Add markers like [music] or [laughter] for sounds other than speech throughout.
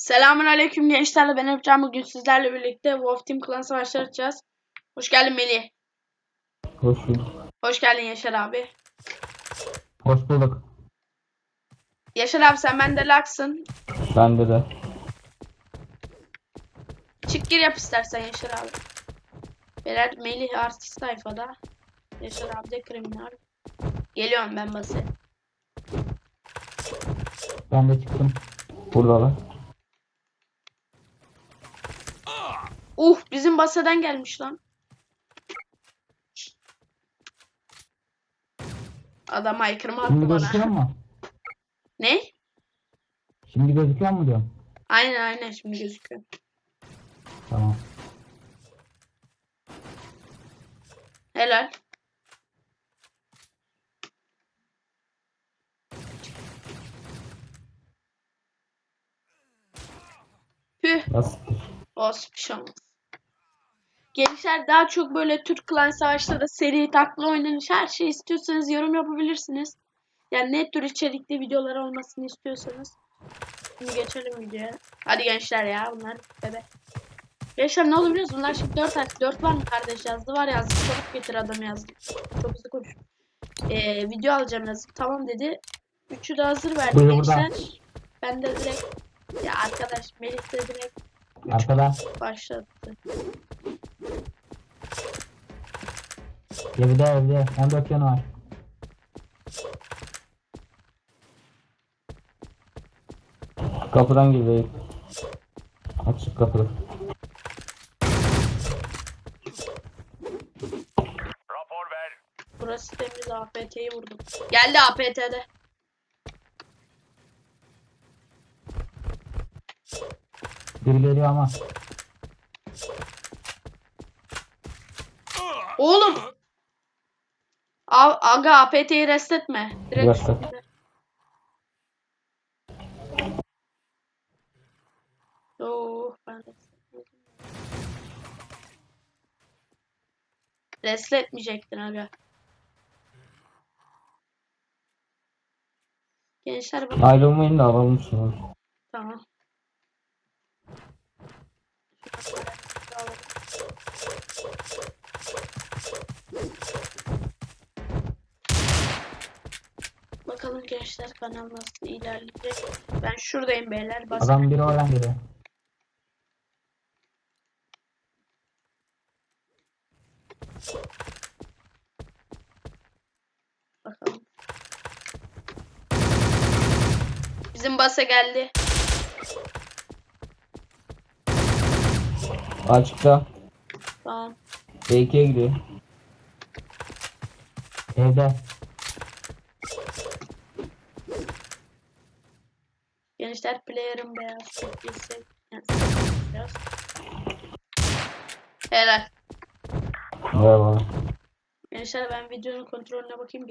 Selamun aleyküm gençlerle ben yapacağım bugün sizlerle birlikte Wolf Team Klan Savaşları açacağız. Hoş geldin Melih. Hoş bulduk. Hoş geldin Yaşar abi. Hoş bulduk. Yaşar abi sen bende laksın. Bende de. Çık gir yap istersen Yaşar abi. Beyler Melih artist sayfada. Yaşar abi de kriminal. Geliyorum ben basaya. Ben de çıktım. Buradalar. Uh bizim basadan gelmiş lan. Adam aykırma attı Şimdi bana. gözüküyor mu? Ne? Şimdi gözüküyor mu diyorum. Aynen aynen şimdi gözüküyor. Tamam. Helal. Püh. Nasıl? Olsun bir şey olmaz. Gençler daha çok böyle Türk klan savaşları seri taklı oynanış her şey istiyorsanız yorum yapabilirsiniz. Yani ne tür içerikli videolar olmasını istiyorsanız. Şimdi geçelim videoya. Hadi gençler ya bunlar bebe. Gençler ne olur biliyor musunuz? Bunlar şimdi 4 artı 4 var mı kardeş yazdı var yazdı. Çabuk getir adam yazdı. Çok hızlı konuş. Ee, video alacağım yazdı. Tamam dedi. Üçü de hazır verdi burada. gençler. Ben de direkt ya arkadaş Melih de direkt Arkada. başlattı. Evde evde. 14 yanı var. Kapıdan gir Açık kapı. Rapor ver. Burası temiz APT'yi vurdum. Geldi APT'de. Biri geliyor ama. Oğlum. A Aga APT'yi restetme. Direkt Reset. Oh, ben. Resletmeyecektin aga. Gençler bak. Ayrılmayın da alalım şunu. Tamam. Gençler kanal nasıl ilerleyecek. Ben şuradayım beyler. Bas. Adam biri oradan geliyor. Bakalım. Bizim basa geldi. Açıkta. Tamam. B2'ye gidiyor. Evde. Gençler player'ın beyaz. Yani beyaz. Helal. Merhaba. Gençler ben videonun kontrolüne bakayım.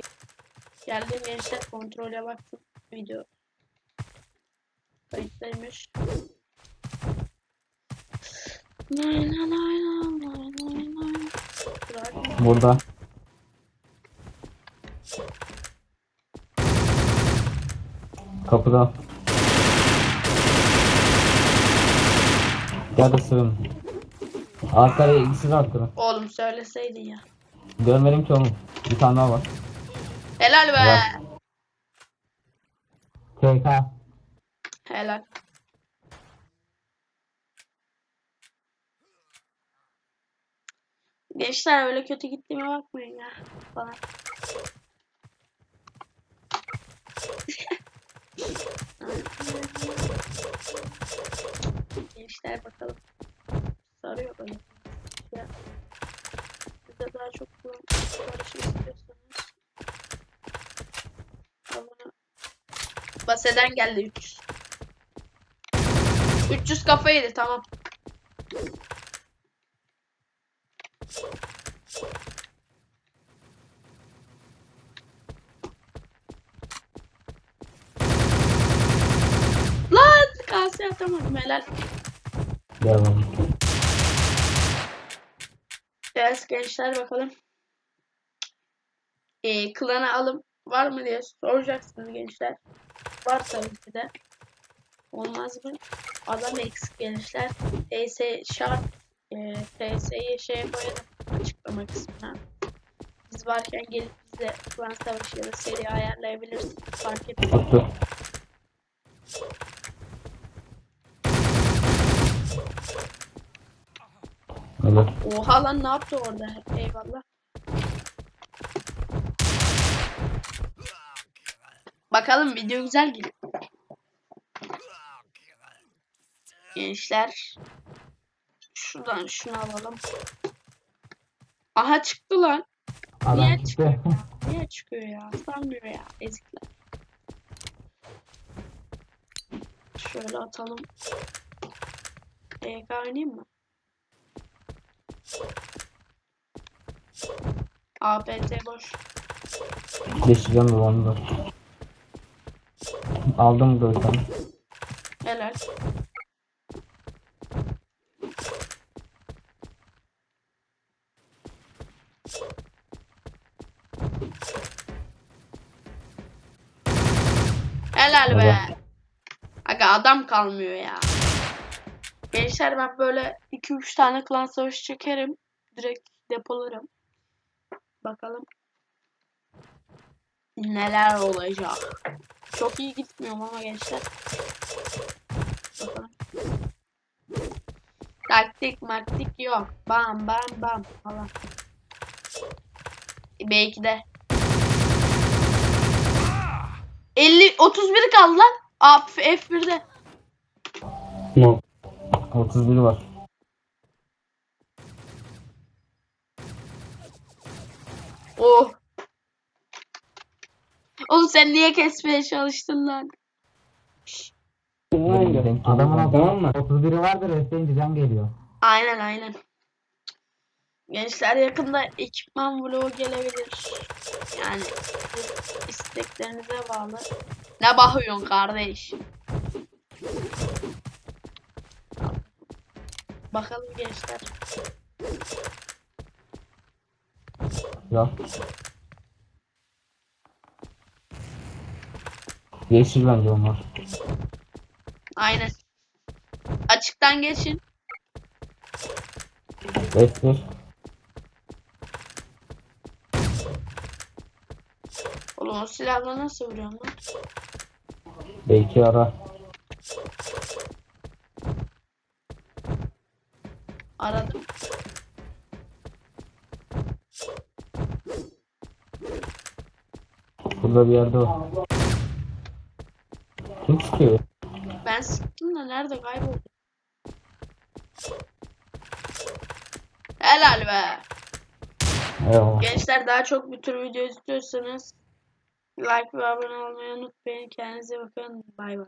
Geldim gençler kontrole baktım. Video kayıttaymış. Burada. Kapıda. Isırın. Arkaya de arkada. Oğlum söyleseydin ya. Görmedim ki oğlum. Bir tane daha var. Helal be. Var. TK. Helal. Gençler öyle kötü gittiğime bakmayın ya. Falan. [laughs] Gençler bakalım. Sarıyor böyle. Ya. Siz de daha çok bu barışı istiyorsanız. Abone Baseden geldi 300. 300 kafa yedi tamam. Lan kase atamadım helal. Oğlum. Evet gençler bakalım. Ee, klana alım var mı diye soracaksınız gençler. Var tabii ki de. Olmaz mı? Adam eksik gençler. TS şart. E, TS'yi şeye koyalım. Açıklama kısmına. Biz varken gelip bize klan savaşı ya da seri ayarlayabilirsiniz. Fark etmez. Evet. Oha lan ne yaptı orada? Eyvallah. Bakalım video güzel gibi. Gençler. Şuradan şunu alalım. Aha çıktı lan. Niye Adam çıktı. [laughs] Niye çıkıyor ya? Sanmıyor ya. Ezikler. Şöyle atalım. EK oynayayım mı? APT boş. Geçeceğim da. Aldım tane. Helal. Helal be. Aga adam kalmıyor ya. Gençler ben böyle 2-3 tane klan savaşı çekerim. Direkt depolarım. Bakalım. Neler olacak. Çok iyi gitmiyorum ama gençler. Bakalım. Taktik maktik yok. Bam bam bam falan. Belki de. 50 31 kaldı lan. Aa, F1'de. 31 var. Oh. Oğlum sen niye kesmeye çalıştın lan? Adamın tamam mı? 31'i vardır Hüseyin can geliyor. Aynen aynen. Gençler yakında ekipman vlogu gelebilir. Yani isteklerinize bağlı. Ne bakıyorsun kardeş? Bakalım gençler. Ya. Yeşil bence onlar. Aynen. Açıktan geçin. F1. Oğlum o silahla nasıl vuruyorsun lan? B2 ara. Burada bir yerde var. Kim çıkıyor? Ben sıktım da nerede kayboldu? Helal be. Eyvallah. Gençler daha çok bu tür video istiyorsanız like ve abone olmayı unutmayın. Kendinize bakın. Bay bay.